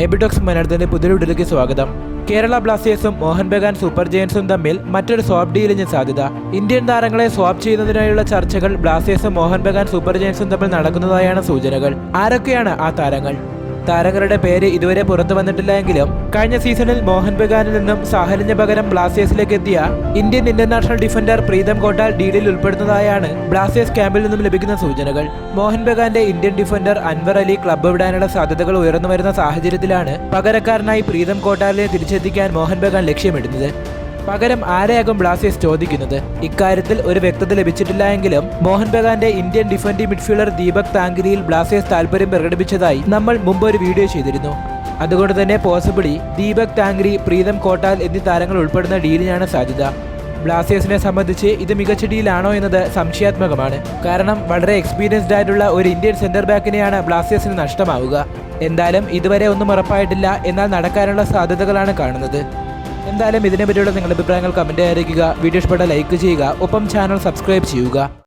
എബിഡോക്സ് മലയാളത്തിന്റെ പുതിയൊരു വീഡിയോയിലേക്ക് സ്വാഗതം. കേരള ബ്ലാസ്റ്റേഴ്സും മോഹൻ ബഗാൻ സൂപ്പർ ജയൻസും തമ്മിൽ മറ്റൊരു സ്വാപ്പ് ഡീലിന് സാധ്യത. ഇന്ത്യൻ താരങ്ങളെ സ്വാപ്പ് ചെയ്യുന്നതിനായുള്ള ചർച്ചകൾ ബ്ലാസ്റ്റേഴ്സും മോഹൻ ബഗാൻ സൂപ്പർ ജയൻസും തമ്മിൽ നടക്കുന്നതായാണ് സൂചനകൾ. ആരൊക്കെയാണ് ആ താരങ്ങൾ? താരങ്ങളുടെ പേര് ഇതുവരെ പുറത്തു വന്നിട്ടില്ല എങ്കിലും കഴിഞ്ഞ സീസണിൽ മോഹൻ ബഗാനിൽ നിന്നും സാഹലിന് പകരം ബ്ലാസ്റ്റേഴ്സിലേക്ക് എത്തിയ Indian international defender Pritam Kotal ഡീലിൽ ഉൾപ്പെടുന്നതായാണ് ബ്ലാസ്റ്റേഴ്സ് ക്യാമ്പിൽ നിന്നും ലഭിക്കുന്ന സൂചനകൾ. Mohun ബഗാന്റെ Indian defender Anwar Ali club വിടാനുള്ള സാധ്യതകൾ ഉയർന്നു വരുന്ന സാഹചര്യത്തിലാണ് പകരക്കാരനായി പ്രീതം കോട്ടാലിനെ തിരിച്ചെത്തിക്കാൻ മോഹൻ ബഗാൻ ലക്ഷ്യമിടുന്നത്. പകരം ആരെയാകും ബ്ലാസ്റ്റേഴ്സ് ചോദിക്കുന്നത്? ഇക്കാര്യത്തിൽ ഒരു വ്യക്തത ലഭിച്ചിട്ടില്ല എങ്കിലും മോഹൻ ബഗാന്റെ ഇന്ത്യൻ ഡിഫൻഡി മിഡ്ഫീൽഡർ ദീപക് താങ്കരിയിൽ ബ്ലാസ്റ്റേഴ്സ് താല്പര്യം പ്രകടിപ്പിച്ചതായി നമ്മൾ മുമ്പ് ഒരു വീഡിയോ ചെയ്തിരുന്നു. അതുകൊണ്ട് തന്നെ പോസിബിളി ദീപക് താങ്കരി പ്രീതം കോട്ടാൽ എന്നീ താരങ്ങൾ ഉൾപ്പെടുന്ന ഡീലിനാണ് സാധ്യത. ബ്ലാസ്റ്റേഴ്സിനെ സംബന്ധിച്ച് ഇത് മികച്ച ഡീലാണോ എന്നത് സംശയാത്മകമാണ്. കാരണം വളരെ എക്സ്പീരിയൻസ്ഡ് ആയിട്ടുള്ള ഒരു ഇന്ത്യൻ സെന്റർ ബാക്കിനെയാണ് ബ്ലാസ്റ്റേഴ്സിന് നഷ്ടമാവുക. എന്തായാലും ഇതുവരെ ഒന്നും ഉറപ്പായിട്ടില്ല എന്നാൽ നടക്കാനുള്ള സാധ്യതകളാണ് കാണുന്നത്. എന്തായാലും ഇതിനെപ്പറ്റിയുള്ള നിങ്ങളുടെ അഭിപ്രായങ്ങൾ കമന്റ് അറിയിക്കുക വീഡിയോ ഇഷ്ടപ്പെട്ട ലൈക്ക് ചെയ്യുക. ഒപ്പം ചാനൽ സബ്സ്ക്രൈബ് ചെയ്യുക.